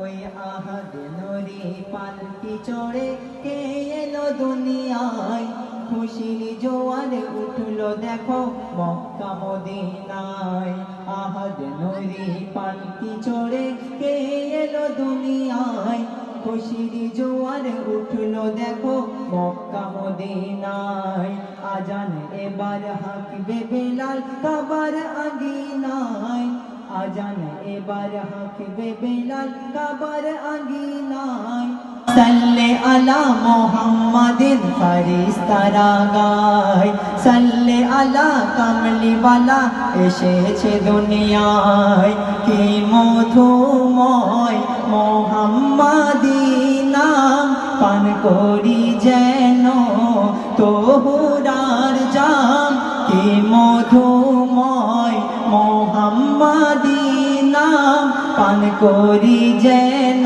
ওই আহাদ নরি পালকি চড়ে, কে এলো দুনিয়ায়? খুশির জোয়ার উঠল দেখো মক্কা মদিনায়। আহাদ নরি পালকি চড়ে, কে এলো দুনিয়ায়? খুশির জোয়ার উঠল দেখো মক্কা মদিনায়। আজান এবার হাঁকবে বেলাল কাবার আগিনায় আজান এবার হাঁকবে বেলাল, কাবার আগিনায় সাল্লে আলা মোহাম্মদিন, ফারিস্তারা গায়। সাল্লে আলা কামলিওয়ালা, এসেছে দুনিয়ায়। কি মধুময় মোহাম্মদি নাম, পান করি যেন তোহুরার জাম। কি মধুময় মোহাম্মদি নাম পান করি যেন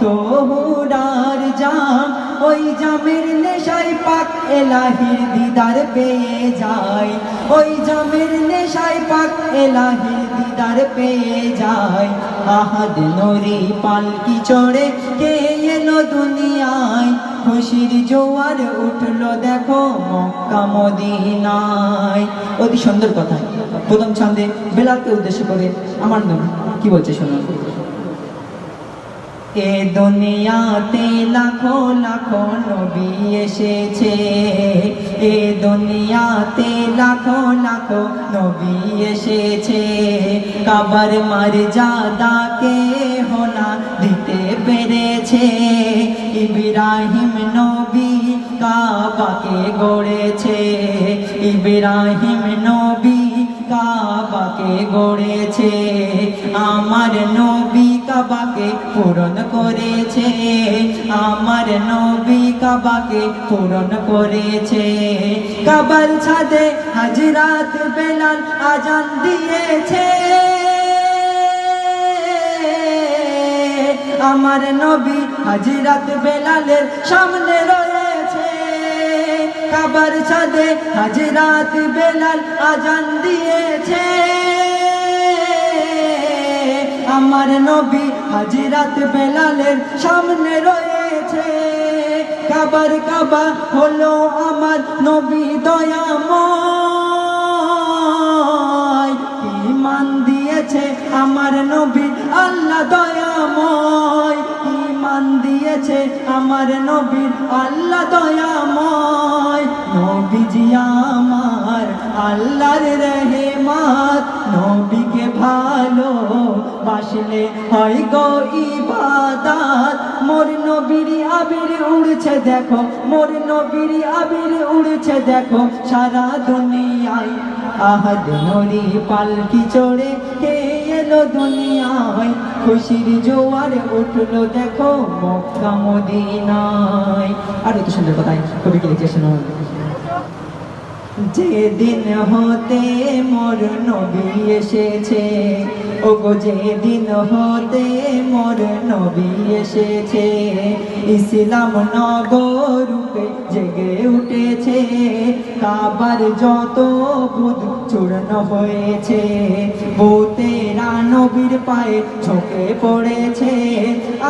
তোহুরার জাম ওই জামের নেশাই পাক এলাহির দিদার পেয়ে যায়। ওই জামের নেশাই পাক এলাহির দিদার পেয়ে যায়। আহাদ নরি পালকি চড়ে কে এলো দুনিয়ায়? খুশির জোয়ার উঠল দেখো মক্কা মদিনায়। অতি সুন্দর কথা। প্রথম ছন্দে বেলালকে উদ্দেশ্য করে আমার নাম কি বলছে শুনুন এ দুনিয়াতে লাখো লাখো নবী এসেছে। এ দুনিয়াতে লাখো লাখো নবী এসেছে। কাবার মার মর্যাদাকে হোনা দিতে পেরেছে। ইব্রাহিম নবী কাবাকে গড়েছে। ইব্রাহিম নবী কাবাকে গড়েছে। আমার নবী কাবাকে পূরণ করেছে। আমার নবী কাবাকে পূরণ করেছে। কাবার ছাদে হাজরাত বেলাল আজান দিয়েছে। আমার নবী হাজরাত বেলালের সামনে রয়েছে। কাবার ছাদে হাজরাত বেলাল আজান দিয়েছে। আমার নবী হাজিরাত বেলালের সামনে রয়েছে। কাবার কাবা হলো আমার নবী দয়াময়। ইমান দিয়েছে আমার নবী আল্লাহ দয়াময়। ইমান দিয়েছে আমার নবীর আল্লাহ দয়াময়। নবীজি আমার আল্লাহর রেহেমাত, নবীকে ভালো বাসলে হয় গো ইবাদাত। মোর নবীর আবির উড়ছে দেখো, মোর নবীর আবির উড়ছে দেখো। সারা দুনিয়ায় আহাদ নরি পালকি চড়ে, কে এলো দুনিয়ায়? খুশির জোয়ার উঠল দেখো মক্কা মদিনায়। আর তো সুন্দর কথাই কবি কে শোনো যেদিন হতে মোর নবী এসেছে ও গো যেদিন হতে মোর নবী এসেছে, ইসলাম নগরূপে জেগে উঠেছে, কাবার যত বুধ চূর্ণ হয়েছে বৌতেরা নবীর পায়ে ঝোঁকে পড়েছে,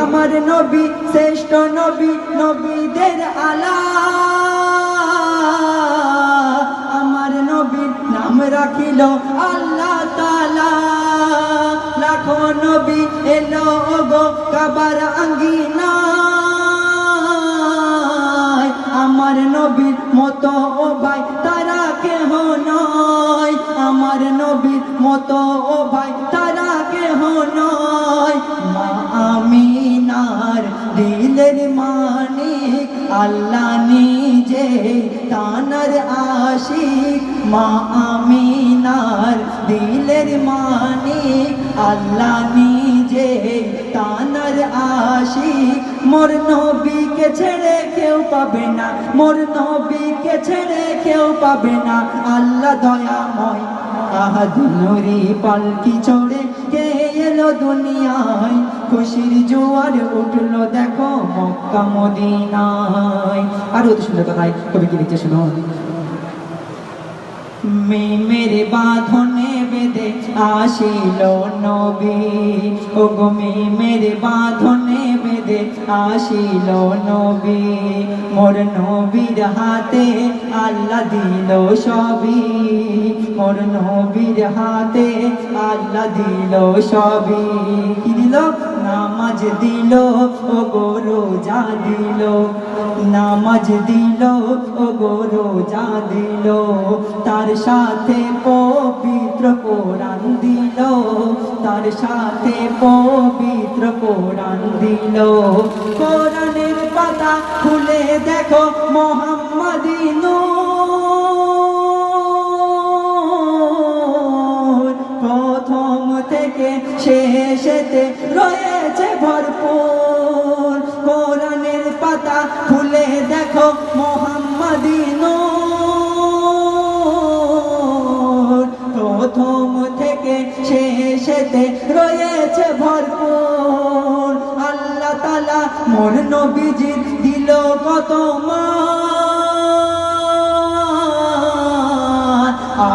আমার নবী শ্রেষ্ঠ নবী নবীদের আলা। রাখিল আল্লাহ লাখো নবী এলো গো কাবার আঙ্গিনা। আমার নবীর মতো ও ভাই, তারা কেহ নয়। আমার নবীর মতো ও তানার আশিক, মা আমিনার দিলের মানিক। আল্লাহ নিজে তানার আশিক। মোর নবীকে ছেড়ে কেউ পাবে না, মোর নবীকে ছেড়ে কেউ পাবে না। আল্লাহ দয়াময়, আহাদ নুরি পালকি চড়ে কে এলো দুনিয়ায়? খুশির জোয়ার উঠল দেখো মক্কা মদিনায়। আরও তো সুন্দর কথাই কবি কি লিখছে শোনো মেমের বাঁধনে বেদে আসিল নবী। ও গমি মেরে বাঁধনে বেদে আসিল নবী। মোর নবীর হাতে আল্লাহ দিল সবই। মোর নবীর হাতে আল্লাহ দিল সবই। কি দিল? নামাজ দিল ও গো রোজা দিল। নামাজ দিল ও গো রোজা দিল। তার সাথে পবিত্র কোরআন দিল। তার সাথে পবিত্র কোরআন দিল। কোরআনের পাতা খুলে দেখো মোহাম্মদিনু প্রথম থেকে শেষেতে রয়েছে ভরপুর। কোরআনের পাতা খুলে দেখো মোহাম্মদিনু প্রথম থেকে শেষেতে রয়েছে ভরপুর। আল্লাহ তালা মোর নবীজি দিল কত মা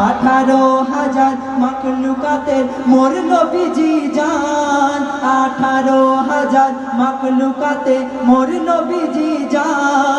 আঠারো হাজার মাকলুকাতের মোর নবীজি যান। আঠারো হাজার মাকলুকাতে মোর নবীজি জান